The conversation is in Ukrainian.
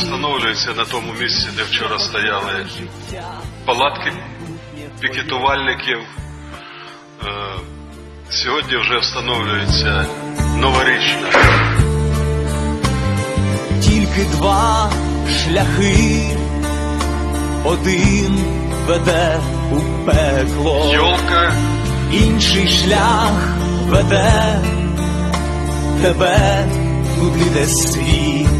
Встановлюється на тому місці, де вчора стояли палатки пікетувальників. Е, Сьогодні вже встановлюється новорічна. тільки два шляхи, один веде у пекло, Йолка інший шлях веде тебе туди, де світ.